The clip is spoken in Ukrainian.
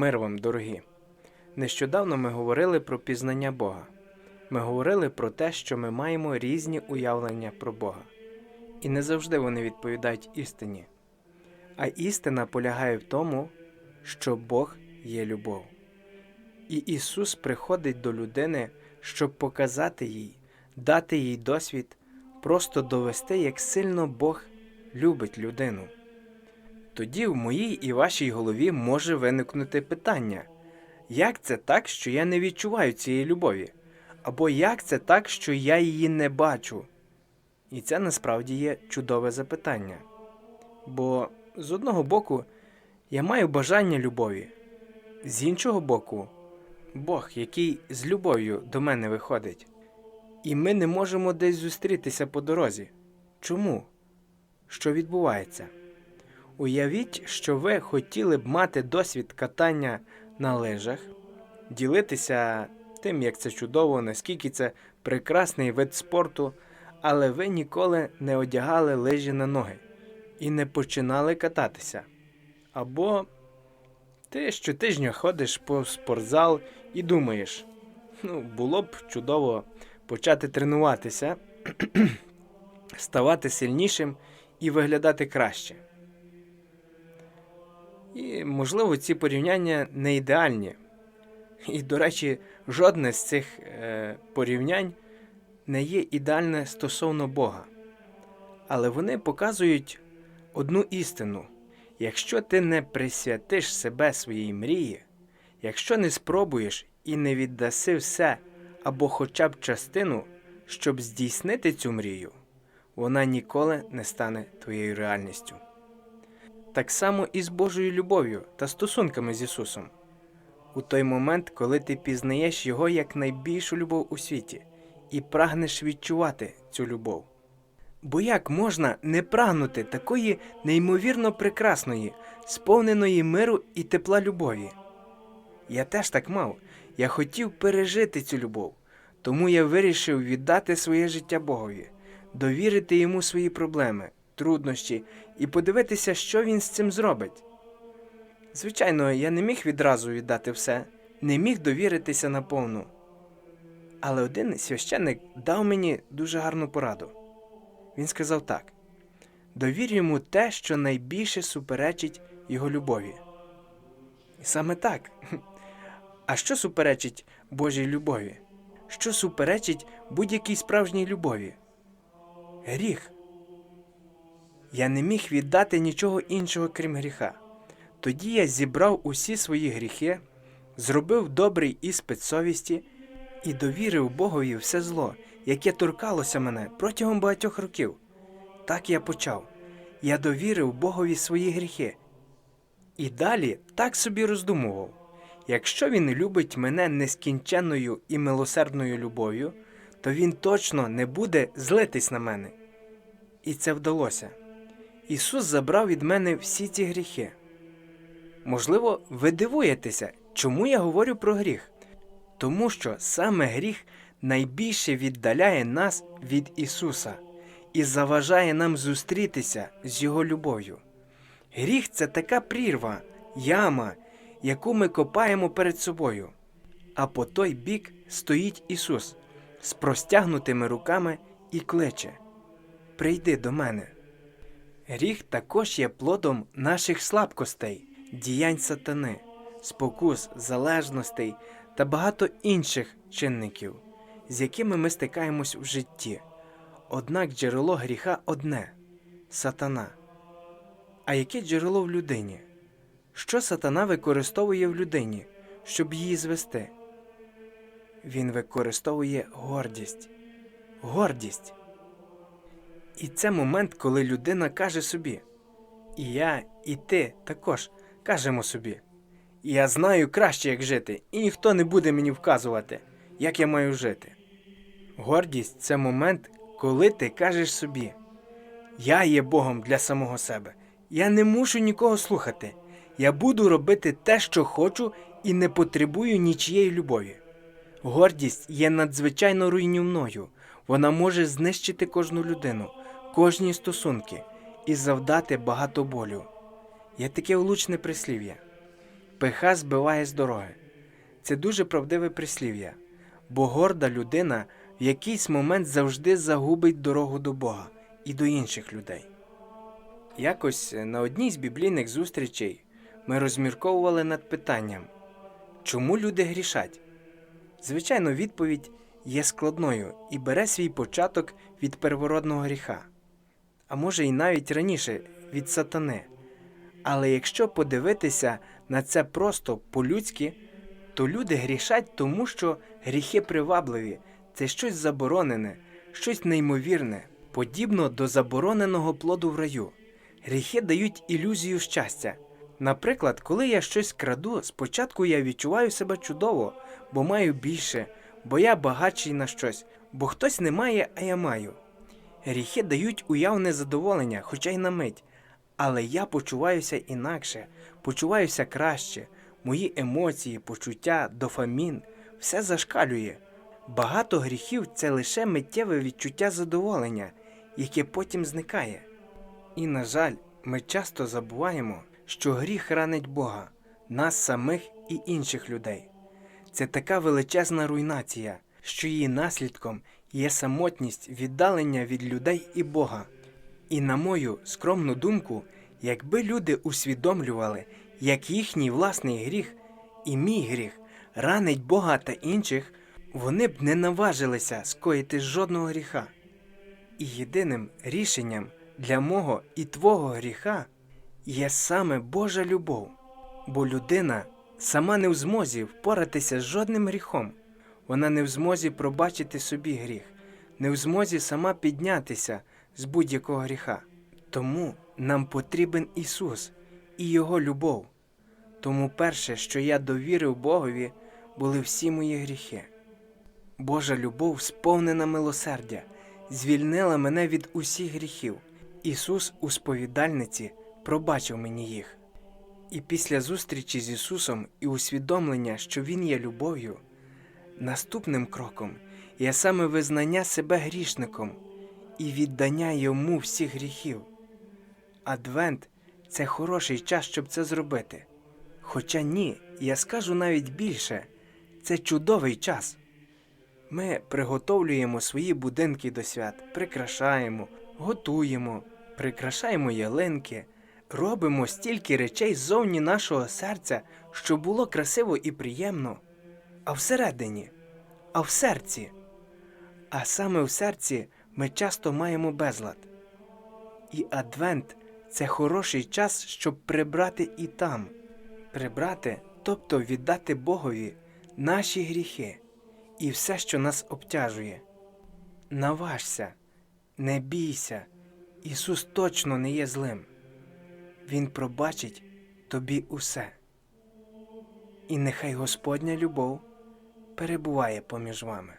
Мир вам, дорогі. Нещодавно ми говорили про пізнання Бога. Ми говорили про те, що ми маємо різні уявлення про Бога. І не завжди вони відповідають істині. А істина полягає в тому, що Бог є любов. І Ісус приходить до людини, щоб показати їй, дати їй досвід, просто довести, як сильно Бог любить людину. Тоді в моїй і вашій голові може виникнути питання: як це так, що я не відчуваю цієї любові? Або як це так, що я її не бачу? І це насправді є чудове запитання. Бо з одного боку я маю бажання любові, з іншого боку, Бог, який з любов'ю до мене виходить. І ми не можемо десь зустрітися по дорозі. Чому? Що відбувається? Уявіть, що ви хотіли б мати досвід катання на лижах, ділитися тим, як це чудово, наскільки це прекрасний вид спорту, але ви ніколи не одягали лижі на ноги і не починали кататися. Або ти щотижня ходиш по спортзал і думаєш, ну, було б чудово почати тренуватися, ставати сильнішим і виглядати краще. І, можливо, ці порівняння не ідеальні. І, до речі, жодне з цих е, порівнянь не є ідеальне стосовно Бога. Але вони показують одну істину: якщо ти не присвятиш себе своїй мрії, якщо не спробуєш і не віддаси все або хоча б частину, щоб здійснити цю мрію, вона ніколи не стане твоєю реальністю. Так само і з Божою любов'ю та стосунками з Ісусом. У той момент, коли ти пізнаєш Його як найбільшу любов у світі і прагнеш відчувати цю любов. Бо як можна не прагнути такої неймовірно прекрасної, сповненої миру і тепла любові? Я теж так мав. Я хотів пережити цю любов, тому я вирішив віддати своє життя Богові, довірити йому свої проблеми, труднощі і подивитися, що він з цим зробить. Звичайно, я не міг відразу віддати все, не міг довіритися наповну. Але один священник дав мені дуже гарну пораду. Він сказав так: довір йому те, що найбільше суперечить його любові. І саме так. А що суперечить Божій любові? Що суперечить будь-якій справжній любові? Гріх. Я не міг віддати нічого іншого, крім гріха. Тоді я зібрав усі свої гріхи, зробив добрий іспит совісті і довірив Богові все зло, яке торкалося мене протягом багатьох років. Так я почав. Я довірив Богові свої гріхи. І далі так собі роздумував. Якщо він любить мене нескінченною і милосердною любов'ю, то він точно не буде злитись на мене. І це вдалося. Ісус забрав від мене всі ці гріхи. Можливо, ви дивуєтеся, чому я говорю про гріх? Тому що саме гріх найбільше віддаляє нас від Ісуса і заважає нам зустрітися з Його любов'ю. Гріх це така прірва, яма, яку ми копаємо перед собою. А по той бік стоїть Ісус з простягнутими руками і кличе: Прийди до мене. Гріх також є плодом наших слабкостей, діянь сатани, спокус, залежностей та багато інших чинників, з якими ми стикаємось в житті. Однак джерело гріха одне сатана. А яке джерело в людині? Що сатана використовує в людині, щоб її звести? Він використовує гордість. Гордість. І це момент, коли людина каже собі, і я, і ти також кажемо собі: Я знаю краще, як жити, і ніхто не буде мені вказувати, як я маю жити. Гордість це момент, коли ти кажеш собі: Я є Богом для самого себе. Я не мушу нікого слухати. Я буду робити те, що хочу, і не потребую нічієї любові. Гордість є надзвичайно руйнівною. Вона може знищити кожну людину, кожні стосунки і завдати багато болю. Є таке влучне прислів'я. пиха збиває з дороги. Це дуже правдиве прислів'я, бо горда людина в якийсь момент завжди загубить дорогу до Бога і до інших людей. Якось на одній з біблійних зустрічей ми розмірковували над питанням, чому люди грішать? Звичайно, відповідь є складною і бере свій початок від первородного гріха, а може і навіть раніше від сатани. Але якщо подивитися на це просто по-людськи, то люди грішать тому, що гріхи привабливі це щось заборонене, щось неймовірне, подібно до забороненого плоду в раю. Гріхи дають ілюзію щастя. Наприклад, коли я щось краду, спочатку я відчуваю себе чудово, бо маю більше, бо я багатший на щось, бо хтось не має, а я маю. Гріхи дають уявне задоволення, хоча й на мить. Але я почуваюся інакше, почуваюся краще. Мої емоції, почуття, дофамін все зашкалює. Багато гріхів це лише миттєве відчуття задоволення, яке потім зникає. І, на жаль, ми часто забуваємо, що гріх ранить Бога, нас самих і інших людей. Це така величезна руйнація, що її наслідком є самотність віддалення від людей і Бога. І на мою скромну думку, якби люди усвідомлювали, як їхній власний гріх і мій гріх ранить Бога та інших, вони б не наважилися скоїти жодного гріха. І єдиним рішенням для мого і твого гріха є саме Божа любов, бо людина сама не в змозі впоратися з жодним гріхом, вона не в змозі пробачити собі гріх, не в змозі сама піднятися з будь-якого гріха. Тому нам потрібен Ісус і Його любов. Тому перше, що я довірив Богові, були всі мої гріхи. Божа любов, сповнена милосердя, звільнила мене від усіх гріхів. Ісус у сповідальниці пробачив мені їх. І після зустрічі з Ісусом і усвідомлення, що Він є любов'ю, наступним кроком є саме визнання себе грішником і віддання йому всіх гріхів. Адвент це хороший час, щоб це зробити. Хоча ні, я скажу навіть більше це чудовий час. Ми приготовлюємо свої будинки до свят, прикрашаємо, готуємо, прикрашаємо ялинки, робимо стільки речей ззовні нашого серця, щоб було красиво і приємно. А всередині, а в серці. А саме в серці ми часто маємо безлад. І Адвент це хороший час, щоб прибрати і там, прибрати, тобто віддати Богові наші гріхи і все, що нас обтяжує. Наважся, не бійся, Ісус точно не є злим. Він пробачить тобі усе. І нехай Господня любов перебуває поміж вами.